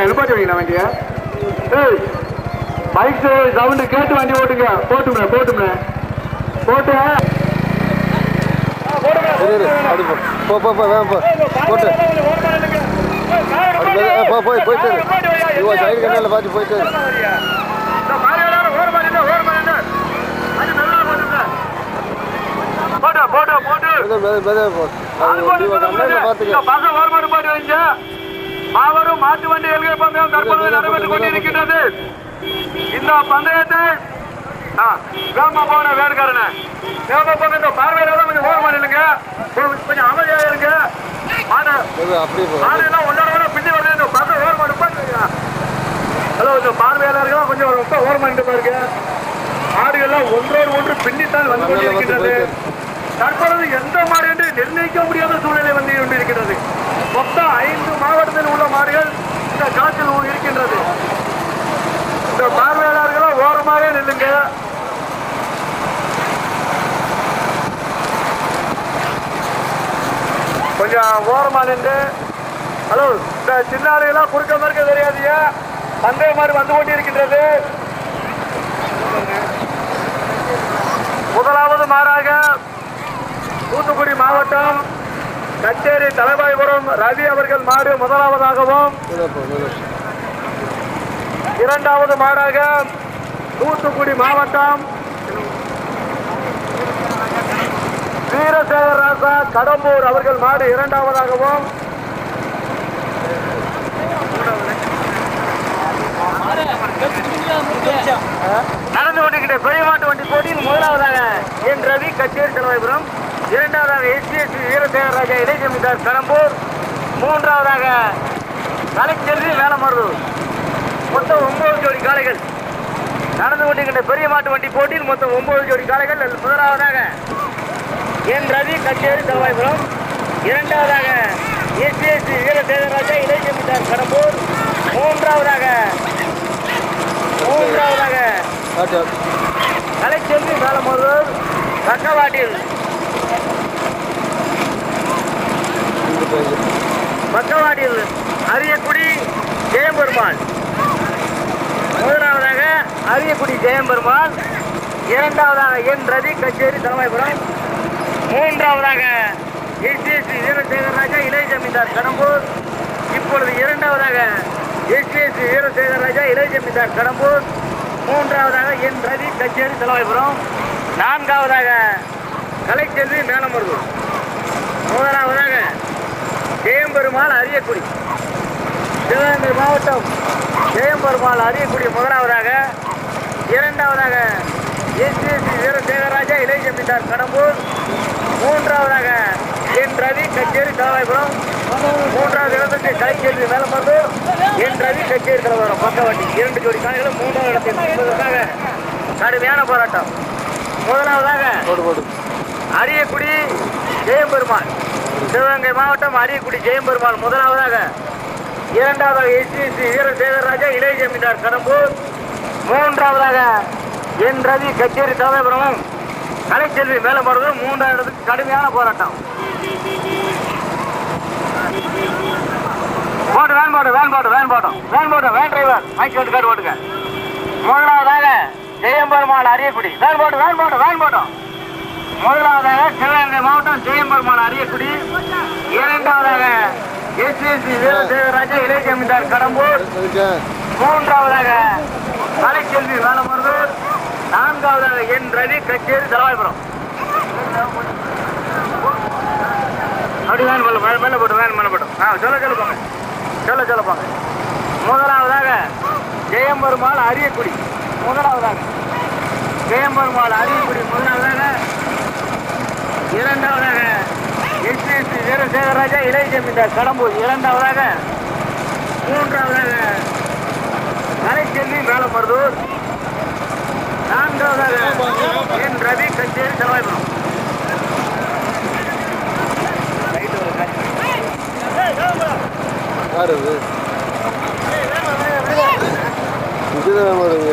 வைங்கண்ணா எழுப்பாட்டி வைங்கண்ணா வண்டிய ஏய் bike sound கேட்டு வண்டி ஓட்டுங்க. போட்டுமே போட்டுமே போட்டு. அப்படி போ. போ வேகம் போ. போட்டு. போ போய் போயிட்டு. இவன் சைடு கண்ணில் பார்த்து போயிட்டு. போட்டோ போட்டோ போட்டு பார்த்துக்க மாட்டு வண்டி எல்கை பந்தயம் தற்பொழுது நடைபெற்றுக் கொண்டிருக்கின்றது. இந்த பந்தயத்தை வேகமா போன வேடுக்காரன வேகமா போங்க இந்த பார்வையில கொஞ்சம் ஓரமா நில்லுங்க. கொஞ்சம் அமைதியா இருங்க. மாடு மாடு எல்லாம் விட பிந்தி வருது. இந்த பக்கம் ஓரமா நிப்பாட்டுங்க ஹலோ இந்த பார்வையாளர்கள் கொஞ்சம் ரொம்ப ஓரமா நின்று பாருங்க. மாடுகள்லாம் ஒன்றோடு ஒன்று பின்னித்தான் வந்து கொண்டிருக்கின்றது. தற்பொழுது எந்த மாடு என்று நிர்ணயிக்க முடியாத சூழ்நிலை வந்து கொண்டிருக்கிறது. மொத்தம் ஐந்து மாவட்டத்தில் உள்ள மாடுகள் இந்த களத்தில் இருக்கின்றது இந்த பார்வையாளர்களை ஓரமாக நில்லுங்க. கொஞ்சம் ஓரமாக நின்று ஹலோ இந்த சின்ன குறுக்க மறுக்க தெரியாதீங்க அந்த மாதிரி வந்து கொண்டிருக்கின்றது. முதலாவது மாறாக தூத்துக்குடி மாவட்டம் கச்சேரி தலைவாய்புரம் ரவி அவர்கள் மாடு முதலாவதாகவும் இரண்டாவது மாடாக தூத்துக்குடி மாவட்டம் வீரசேகர் ராசா கடம்பூர் அவர்கள் மாடு இரண்டாவதாகவும் நடந்து கொண்டிருக்கிற பெரிய மாட்டு வண்டி போட்டியில் முதலாவதாக என் ரவி கச்சேரி தலைவாய்புரம் இரண்டாவதாக எஸ்பிஎஸ் வீரசேகர ராஜா இளைஞர் கடம்பூர் மூன்றாவதாக கலைச்செல்வி வேலமருதூர் மொத்தம் ஒன்பது ஜோடி காளைகள். நடந்து கொண்டிருக்கின்ற பெரிய மாட்டு வண்டி போட்டியில் மொத்தம் ஒன்பது ஜோடி காளைகள். முதலாவதாக என் ரவி கச்சேரி தலைவாய்புரம் இரண்டாவதாக எஸ்பிஎஸ்சி வீரசேகரராஜா இளைஞர் கடம்பூர் மூன்றாவதாக மூன்றாவதாக கலைச்செல்வி மேலமருதூர் பக்கவாட்டில் இங்கே போய் பக்கவாட்டில் அரியக்குடி ஜெயம்பெருமாள். முதலாவதாக அரியக்குடி ஜெயம்பெருமாள் இரண்டாவதாக என் ரவி கச்சேரி தலைமைபுரம் மூன்றாவதாக எஸ்பிஎஸ்சி வீரசேகர் ராஜா இளைய ஜமீன்தார் கடம்பூர் இப்பொழுது இரண்டாவதாக எஸ்பிஎஸ்சி வீரசேகர் ராஜா இளைய ஜமீன்தார் கடம்பூர் மூன்றாவதாக என் ரவி கச்சேரி தலைமைபுரம் நான்காவதாக கலைச்செல்வி மேலமருதூர். முதலாவதாக ஜெயம்பெருமாள் அரியக்குடி. சிவகங்கை மாவட்டம் ஜெயம்பெருமாள் அரியக்குடி முதலாவதாக இரண்டாவதாக எஸ்பிஎஸ்சி வீரசேகரராஜா இளைய ஜமீன்தார் கடம்பூர். மூன்றாவதாக என். ரவி கச்சேரி தலைவாய்புரம் மூன்றாவது இடத்துக்கு கைக்கேள்வி மேலமருந்தூர் என். ரவி கச்சேரி தலைவரம் பக்கவாட்டி. இரண்டு ஜோடி காணிகளும் மூன்றாவது இடத்தில் முன்பதற்காக கடுமையான போராட்டம். முதலாவதாக அரியக்குடி ஜெயம்பெருமாள். சிவகங்கை மாவட்டம் அரியக்குடி ஜெயம்பெருமாள் முதலாவதாக இரண்டாவதாக எஸ்டிசி வீரசேகர் ராஜா இளைய ஜமீன்தார் கடம்பூர். மூன்றாவதாக என் ரவி கச்சேரி தலைவரமும் கலைச்செல்வி மேலமருதும் மூன்றாவது இடத்துக்கு கடுமையான போராட்டம். போட்டு வேன் போட்டு வேன் போட்டு வேன் போட்டோம் வேன் போட்டோம் வேன் டிரைவர் மைக் வந்து கார்டு போட்டுங்க முதலாவதாக ஜெயம்பெருமாள் அரியக்குடி. வேன் போட்டு வேன் போட்டோம் வேன் போட்டோம் முதலாவதாக சிவகங்கை மாவட்டம் ஜெயம்பெருமான் அரியக்குடி. இரண்டாவதாக எஸ்எஸ்சி வீரசேகராஜா இளைய ஜமீன்தார் கடம்பூர். மூன்றாவதாக கலைச்செல்வி வேலமருதூர் நான்காவதாக என் ரவி கச்சேரி தலவாய்புரம். அப்படி வேன் மேல மேல மேல போட்டு வேன் மேல போட்டோம் ஆ சொல்ல சொல்ல போங்க. சொல்ல சொல்ல போங்க. முதலாவதாக ஜெயம்பெருமாள் அரியக்குடி. முதலாவதாக ஜெயம்பெருமாள் அரியக்குடி. முதலாவதாக இரண்டாவதாக எஸ்பிஎஸ்சி வீரசேகரராஜா இளைய ஜமீன்தார் கடம்பூர். இரண்டாவதாக மூன்றாவதாக கலைச்செல்வி மேலமருதூர். நான்காவதாக என் ரவி கச்சேரி தலைவாய்புரம் யார் அது? இதுதான் வருங்க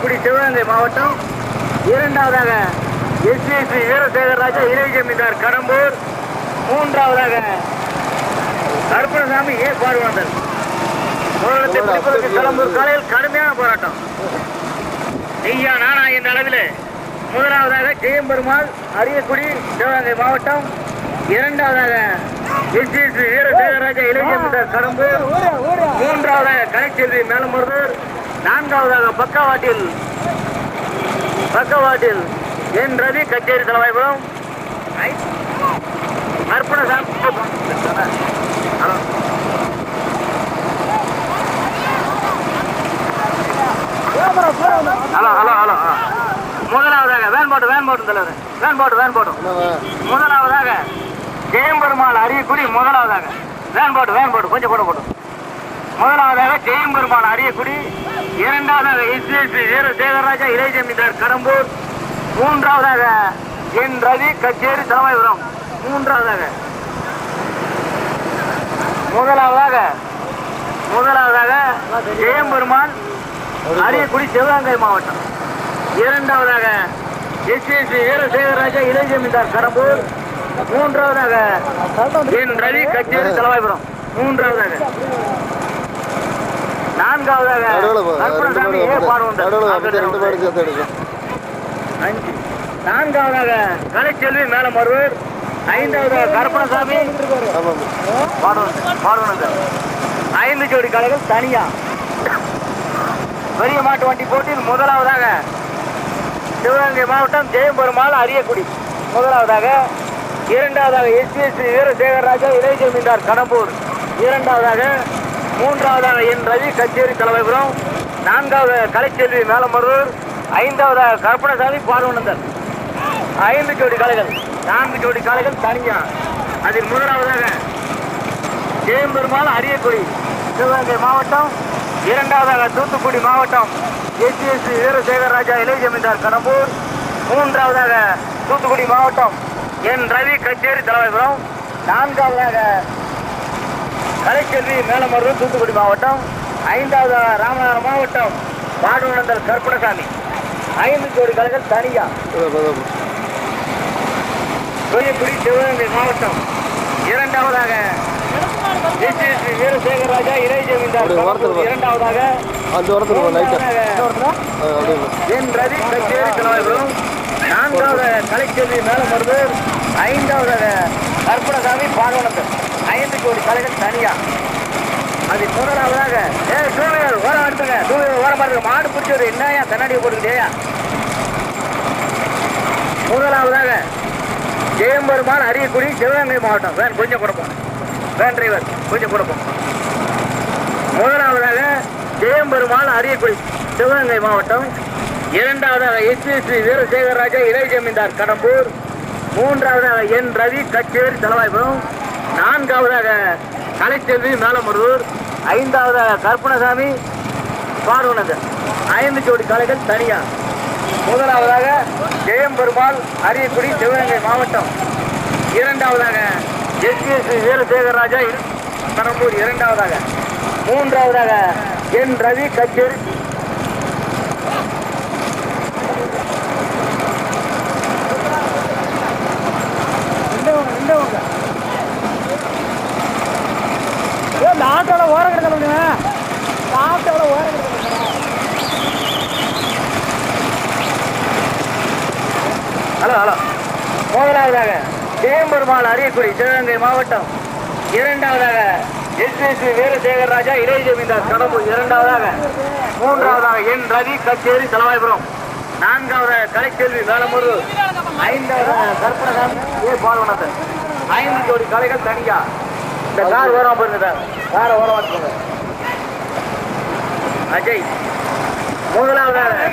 ஏழு கூட ஜெயம்பெருமாள் அரியக்குடி சிவகங்கை மாவட்டம். இரண்டாவதாக எஸ்பிஎஸ்சி வீரசேகர் ராஜா இறை ஜமீன்தார் கடம்பூர். மூன்றாவதாக கருப்பணசாமி ஏ பார்வந்தன் பிடிப்பதற்கு கடம்பூர் காலையில் கடுமையான போராட்டம். நீயா நானா என்ற அளவில் முதலாவதாக ஜெயம்பெருமாள் அரியக்குடி சிவகங்கை மாவட்டம். இரண்டாவதாக எஸ்பிஎஸ்சி வீரசேகர் ராஜா ஜமீன்தார் கடம்பூர். மூன்றாவதாக கலைச்செல்வி மேலமருதூர். நான்காவதாக பக்கவாட்டில் பக்கவாட்டில் என் Ravi Kacheri Thalaivaipuram Arppanasamy hello. Hello hello hello. முதலாவதாக வேன் போட்டு வேன் போட்டு தலைவர் வேன் போட்டு வேன் போட்டும் முதலாவதாக ஜெயம்பெருமாள் அரியக்குடி முதலாவதாக. வேன் போட்டு வேன் போட்டு கொஞ்சம் போட போட்டு முதலாவதாக ஜெயம்பெருமாள் அரியக்குடி இரண்டாவதாக எஸ்எஸ்பி வீரசேகரராஜா இளைய ஜமீன்தார் கடம்பூர் மூன்றாவதாக என். ரவி கச்சேரி தலைமைபுரம் மூன்றாவதாக முதலாவதாக முதலாவதாக ஜெயம்பெருமாள் அரியக்குடி சிவகங்கை மாவட்டம். இரண்டாவதாக எஸ்எஸ்சி வீரசேகரராஜா இளைய ஜமீன்தார் கடம்பூர். மூன்றாவதாக என். ரவி கச்சேரி தலைவாய்புரம் மூன்றாவதாக நான்காவதாக ரெண்டு கருப்பணசாமி ஏ ரெண்டு பார்வந்தர் சேர்த்து எடுக்கும். அஞ்சு. நான்காவதாக கலைச்செல்வி மேல மருவர் ஆமாம். பாடுவன் பாடுவன் ஐந்து ஜோடி கலைகள் தனியா. பெரிய மாட்டு வண்டி போட்டியில் முதலாவதாக சிவகங்கை மாவட்டம் ஜெயம்பெருமாள் அரியக்குடி. முதலாவதாக இரண்டாவதாக எஸ்பிஎஸ்சி வீரசேகர் ராஜா இளைய ஜமீன்தார் கடம்பூர். இரண்டாவதாக மூன்றாவதாக என் ரவி கச்சேரி தலைமைபுரம் நான்காவது கலைச்செல்வி மேலமருவர் ஐந்தாவதாக கற்பனசாமி பார்வனந்தன். ஐந்து ஜோடி காலைகள் நான்கு ஜோடி காலைகள் தனியா. அதில் முதலாவதாக ஜெயம்பெருமாள் அரியக்குடி சிவகங்கை மாவட்டம். இரண்டாவதாக தூத்துக்குடி மாவட்டம் எஸ்சிஎஸ்சி வீரசேகர் ராஜா இளைய ஜமீன்தார் கடம்பூர். மூன்றாவதாக தூத்துக்குடி மாவட்டம் என் ரவி கச்சேரி தலைமைபுரம் நான்காவதாக கலைச்செல்வி மேலமருது தூத்துக்குடி மாவட்டம். ஐந்தாவதாக ராமநாதபுரம் மாவட்டம் பாடுவனந்தல் கருப்பணசாமி. ஐந்து ஜோடி கலைகள் தனியா. தூத்துக்குடி சிவகங்கை மாவட்டம். இரண்டாவதாக வீரசேகர் ராஜா இளைய ஜமீன்தார். இரண்டாவதாக அந்த என் ரவி கச்சேரி தலைவரும் நான்காவது கலைச்செல்வி மேலமருது ஐந்தாவது கற்பனசாமி பாகவனத்தர் ஐந்து கோடி கலைகள் தனியா. அது முதலாவதாக ஏ டூவீலர் ஓரம் எடுத்துங்க டூவீலர் ஓரம் பாருங்க. மாடு பிடிச்சது என்னையா கண்ணாடியை போட்டுக்கிட்டேயா முதலாவதாக ஜெயம்பெருமான் அரியக்குடி சிவகங்கை மாவட்டம். வேன் கொஞ்சம் கொடுப்போம். வேன் டிரைவர் கொஞ்சம் கொடுப்போம். முதலாவதாக ஜெயம்பெருமான் அரியக்குடி சிவகங்கை மாவட்டம். இரண்டாவதாக எஸ்எஸ்சி வீரசேகர் ராஜா இளைய ஜமீன்தார் கடம்பூர். மூன்றாவதாக என் ரவி கச்சேரி தலைவாய்புரம். நான்காவதாக கலைச்செல்வி மேலமருதூர். ஐந்தாவதாக கற்பனசாமி பார்வனந்தன். ஐந்து ஜோடி கலைகள் தனியா. முதலாவதாக ஜெயம்பெருமாள் அரியக்குடி சிவகங்கை மாவட்டம். இரண்டாவதாக எஸ்பிஎஸ் வீரசேகர் ராஜா பெரம்பூர் இரண்டாவதாக. மூன்றாவதாக என் ரவி கச்சேரி ஆட்டோவில் ஓர ஓரம் ஆட்டோவில் இந்த ஆட்டோல ஹலோ ஹலோ. முதலாவதாக ஜெயம்பெருமாள் அரியக்குடி சிவகங்கை மாவட்டம். இரண்டாவதாக எஸ்எஸ்வி வீரசேகர் ராஜா இளைய ஜமீன்தார் கடம்பூர் இரண்டாவதாக மூன்றாவதாக என் ரவி கச்சேரி தலைவாய்புரம் நான்காவதாக கலைக்கேள்வி வேலமுரு ஐந்தாவதாக கற்பனகாந்த் ஏ பால்வனத்தன். ஐந்து ஜோடி கலைகள் தனியா. இந்த கார் ஓரம் பாருங்க காரை ஓரம் வச்சுக்கோங்க அஜய் முதலாவதாக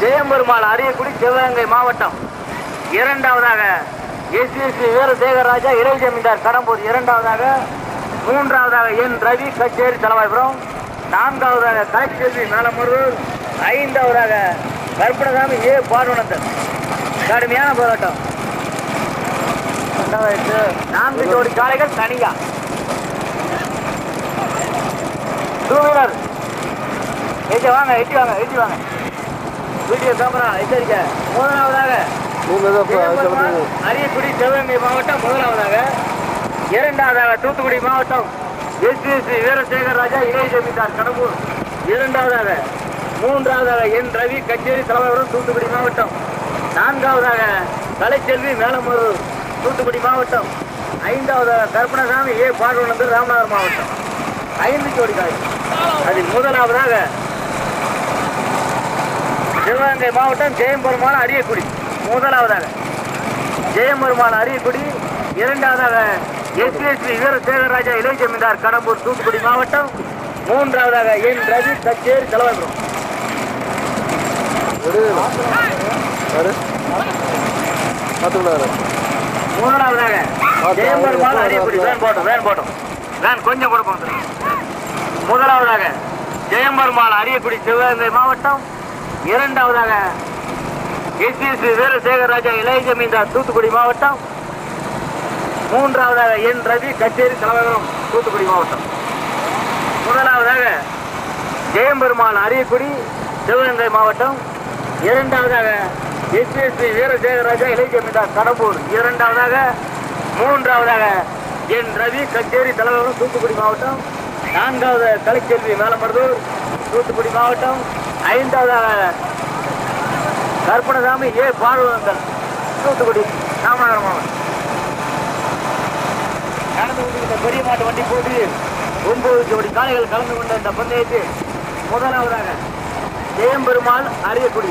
ஜெயம்பெருமாள் அரியக்குடி சிவகங்கை மாவட்டம். இரண்டாவதாக எஸ்எஸ்சி வீரசேகர் ராஜா இளைய ஜமீன்தார் கடம்பூர். இரண்டாவதாக மூன்றாவதாக என் ரவி கச்சேரி தலைவாய்புரம். நான்காவதாக கலெக்டர் மேலமருள் ஐந்தாவதாக கற்பனசாமி ஏ. பார்வனந்தன் கடுமையான போராட்டம். நான்கு ஜோடி காளைகள் தனியாக டூ வீலர் எட்டி வாங்க எட்டி வாங்க எட்டி வாங்க. வீடியோ கேமரா எச்சரிக்கை. முதலாவதாக அரியக்குடி சிவகங்கை மாவட்டம் முதலாவதாக. இரண்டாவதாக தூத்துக்குடி மாவட்டம் எஸ்பிஎஸ்சி வீரசேகர் ராஜா இளைய ஜமீன்தார் கடம்பூர். இரண்டாவதாக மூன்றாவதாக என் ரவி கச்சேரி தலைவரும் தூத்துக்குடி மாவட்டம். நான்காவதாக கலைச்செல்வி மேலமருர் தூத்துக்குடி மாவட்டம். ஐந்தாவதாக கருப்பணசாமி ஏ. பார்வனந்தர் ராமநாதர் மாவட்டம். ஐந்து ஜோடி காய் அது முதலாவதாக சிவகங்கை மாவட்டம் ஜெயம்பெருமான அரியக்குடி. முதலாவதாக ஜெயம்பெருமான அரியக்குடி. இரண்டாவதாக எஸ்பிஎஸ்பி வீரசேகர் ராஜா இளைய கடம்பூர் தூத்துக்குடி மாவட்டம். மூன்றாவதாக என் ரவி கச்சேரி தலைவரம் மூன்றாவதாக ஜெயம்பெருமான அரியக்குடி. வேன் போட்டோம் வேன் போட்டோம். வேன் கொஞ்சம் கூட போங்க முதலாவதாக ஜெயம்பெருமாள் அரியக்குடி சிவகங்கை மாவட்டம். இரண்டாவதாக எஸ்பிஎஸ்பி வீரசேகர் ராஜா இளைய ஜமீன்தார் தூத்துக்குடி மாவட்டம். மூன்றாவதாக என் ரவி கச்சேரி தலைவரம் தூத்துக்குடி மாவட்டம். முதலாவதாக ஜெயம்பெருமாள் அரியக்குடி சிவகங்கை மாவட்டம். இரண்டாவதாக எஸ்பிஎஸ்பி வீரசேகர் ராஜா இளைய ஜமீன்தார் கடம்பூர். இரண்டாவதாக மூன்றாவதாக என் ரவி கச்சேரி தலைவரம் தூத்துக்குடி மாவட்டம். நான்காவது கலைச்செல்வி மேலமருதூர் தூத்துக்குடி மாவட்டம் ஐந்தாவதாக கற்பனசாமி ஏ. பார்வந்தன் தூத்துக்குடி ராமநாதன் மாவட்டம். நடந்து கொண்டிருந்த பெரிய மாட்டு வண்டி போட்டி ஒன்பது ஜோடி காலைகள் கலந்து கொண்ட இந்த பந்தயத்தில் முதலாவதாக ஜெயம்பெருமாள் அரியக்குடி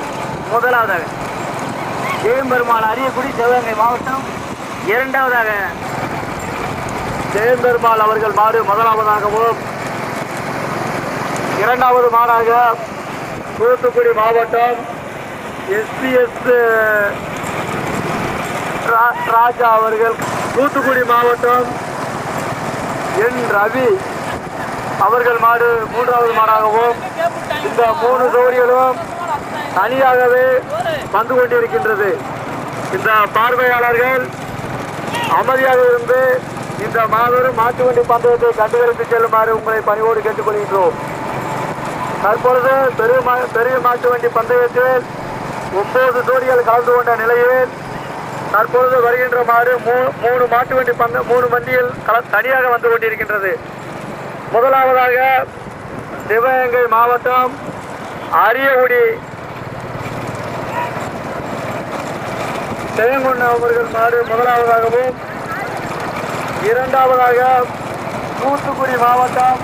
முதலாவதாக ஜெயம்பெருமாள் அரியக்குடி சிவகங்கை மாவட்டம். இரண்டாவதாக ஜெயம்பெருமாள் அவர்கள் மாறு முதலாவதாகவும் இரண்டாவது மாடாக தூத்துக்குடி மாவட்டம் எஸ்பிஎஸ் ராஜா அவர்கள். தூத்துக்குடி மாவட்டம் என் ரவி அவர்கள் மாடு மூன்றாவது மாடாகவும் இந்த மூணு ஜோடிகளும் தனியாகவே வந்து கொண்டிருக்கின்றது. இந்த பார்வையாளர்கள் அமைதியாக இருந்து இந்த மாபெரும் மாட்டு வண்டி பந்தயத்தை கண்டுகளித்து செல்லுமாறு உங்களை பணிவோடு கேட்டுக்கொள்கின்றோம். தற்பொழுது பெரிய மா- பெரிய மாட்டு வண்டி பந்தயத்தில் ஒன்பது ஜோடிகள் கலந்து கொண்ட நிலையில் தற்பொழுது வருகின்ற மாடு மூ- மூணு மாட்டு வண்டி பந்த மூணு வண்டியில் கல- தனியாக வந்து கொண்டிருக்கின்றது. முதலாவதாக சிவகங்கை மாவட்டம் அரியகுடி. ஜெயங்கொண்ட அவர்கள் மாடு முதலாவதாகவும் இரண்டாவதாக தூத்துக்குடி மாவட்டம்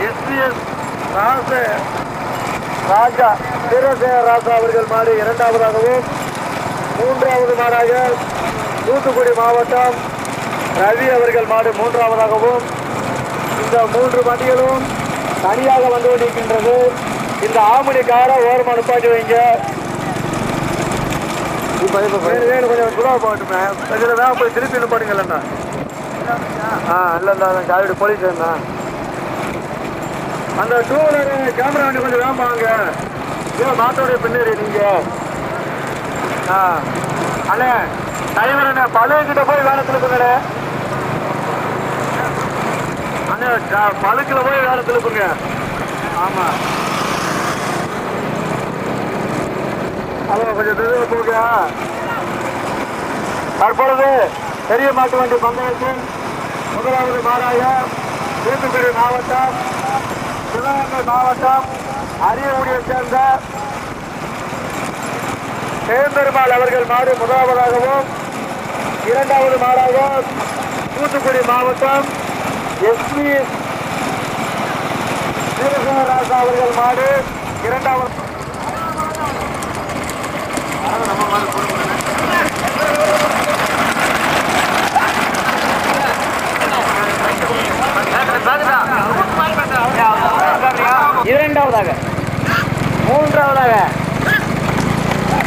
எஸ்பிஎஸ் ராஜா வீரசேகர ராஜா அவர்கள் மாடு இரண்டாவதாகவும் மூன்றாவது மாடாக தூத்துக்குடி மாவட்டம் ரவி அவர்கள் மாடு மூன்றாவதாகவும் இந்த மூன்று வண்டிகளும் தனியாக வந்து கொண்டிருக்கின்றது. இந்த ஆமணி காரை ஓரமாக நிப்பாட்டி வைங்க. கொஞ்சம் போட்டுமே. தான் போய் திருப்பி நிப்பாடுங்கல்லண்ணா ஆ இல்லை இல்லை காவிரி போலீஸ் அண்ணா அந்த டூ வீலர் கேமரா வண்டி கொஞ்சம் வேம்பாங்க ஏன் மாத்தோடைய பின்னாடி நீங்கள் ஆ. அண்ணே டிரைவர் அண்ணே பழைய கிட்ட போய் வேலை திருப்புங்கட அண்ணே பழுக்கில் போய் வேலை திருப்புங்க ஆமாம் அதான் கொஞ்சம் தெளிவாக போங்க. தற்பொழுது பெரிய மாட்டு வண்டி பந்தயத்தின் முதலாவது மாறாக தூத்துக்குடி மாவட்டம் சிவகங்கை மாவட்டம் அரியகுடியை சேர்ந்த சேந்தெருமாள் அவர்கள் மாடு முதலாவதாகவும் இரண்டாவது மாடாக தூத்துக்குடி மாவட்டம் எஸ்பி வீரசிங்கராஜா அவர்கள் மாடு இரண்டாவது நம்ம மாடு. இரண்டாவதாக. மூன்றாவதாக.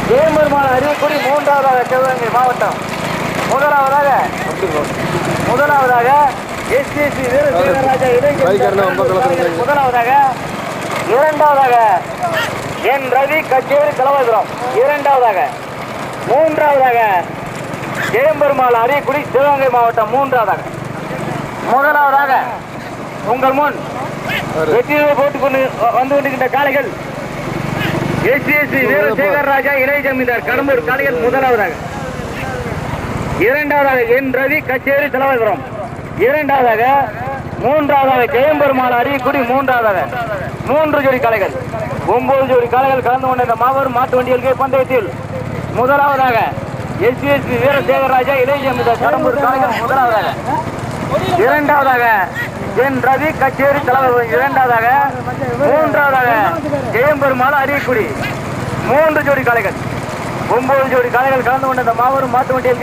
ஜெயம்பெருமாள் அறியக்குடி மூன்றாவதாக சிவகங்கை மாவட்டம். முதலாவதாக முதலாவதாக ரொம்ப கலக்குறீங்க. இளைஞர் முதலாவதாக இரண்டாவதாக என் ரவி கச்சேரி தலைவபுரம் இரண்டாவதாக மூன்றாவதாக ஜெயம்பெருமாள் அரியக்குடி சிவகங்கை மாவட்டம். மூன்றாவதாக. முதலாவதாக உங்கள் முன் வெற்றியை போட்டுக் கொண்டு வந்து கொண்டிருக்கின்ற காளைகள். எஸ்பிஎஸ்சி வீரசேகர் ராஜா இளைய ஜமீன்தார் கடம்பூர் காளைகள் முதலாவதாக. இரண்டாவதாக என் ரவி கச்சேரி தலைவபுரம் இரண்டாவதாக மூன்றாவதாக ஜெயம்பெருமாள் அரியக்குடி மூன்றாவதாக மூன்று ஜோடி காளைகள். ஒன்பது ஜோடி காளைகள் கலந்து கொண்ட இந்த மாபெரும் மாட்டு வண்டியல் பந்தயத்தில். முதலாவதாக எஸ்பிஎஸ்பி வீரசேகர் ராஜா இளைய ஜமீன்தார் கடம்பூர் காளைகள் முதலாவதாக. இரண்டாவதாக என் ரவி கச்சேரி தலைவர் இரண்டாவதாக மூன்றாவதாக ஜெயம்பெருமாள் அரியக்குடி. மூன்று ஜோடி காளைகள். ஒன்பது ஜோடி காளைகள் கலந்து கொண்ட இந்த மாபெரும் மாட்டு வண்டியில்